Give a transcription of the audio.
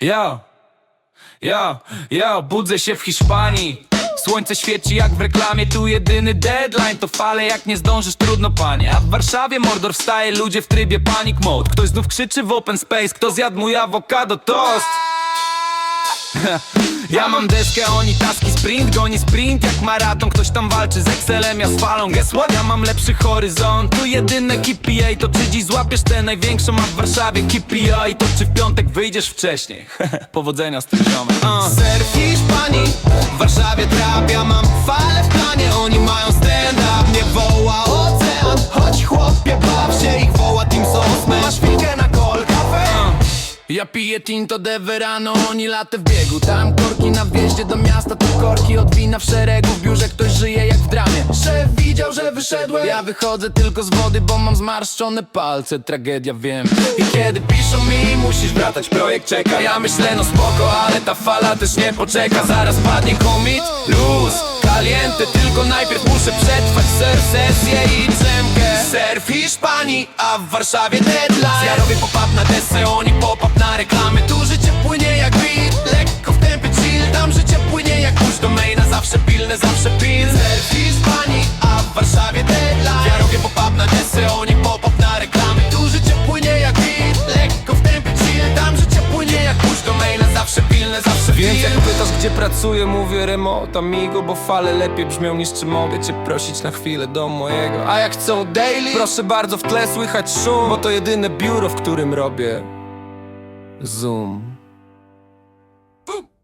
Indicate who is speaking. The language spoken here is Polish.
Speaker 1: Ja, ja, ja budzę się w Hiszpanii. Słońce świeci jak w reklamie, tu jedyny deadline. To fale, jak nie zdążysz, trudno panie. A w Warszawie mordor wstaje, ludzie w trybie panic mode. Ktoś znów krzyczy w open space, kto zjadł mój awokado toast Ja mam deskę, oni taski sprint Goni sprint jak maraton Ktoś tam walczy z Excelem, ja z falą Guess what? Ja mam lepszy horyzont Tu jedyne KPA To czy dziś złapiesz tę największą A w Warszawie KPA To czy w piątek wyjdziesz wcześniej Powodzenia z tym ziomem uh.
Speaker 2: Surf Hiszpanii, w Warszawie ja piję tinto de verano, oni latę w biegu. Tam korki na wjeździe do miasta, tu korki od wina w szeregu. W biurze ktoś żyje jak w dramie. Szef widział, że wyszedłem. Ja wychodzę tylko z wody, bo mam zmarszczone palce. Tragedia wiem. I kiedy piszą mi, musisz wracać, projekt czeka. Ja myślę, no spoko, ale ta fala też nie poczeka. Zaraz padnie commit, luz Caliente, tylko najpierw muszę przetrwać Surf sesję i drzemkę. Surf Hiszpanii, a w Warszawie deadline
Speaker 1: Gdzie pracuję, mówię remota amigo Bo fale lepiej brzmią niż czy mogę cię prosić na chwilę do mojego
Speaker 2: A jak chcą daily,
Speaker 1: proszę bardzo w tle słychać szum Bo to jedyne biuro, w którym robię Zoom Boop.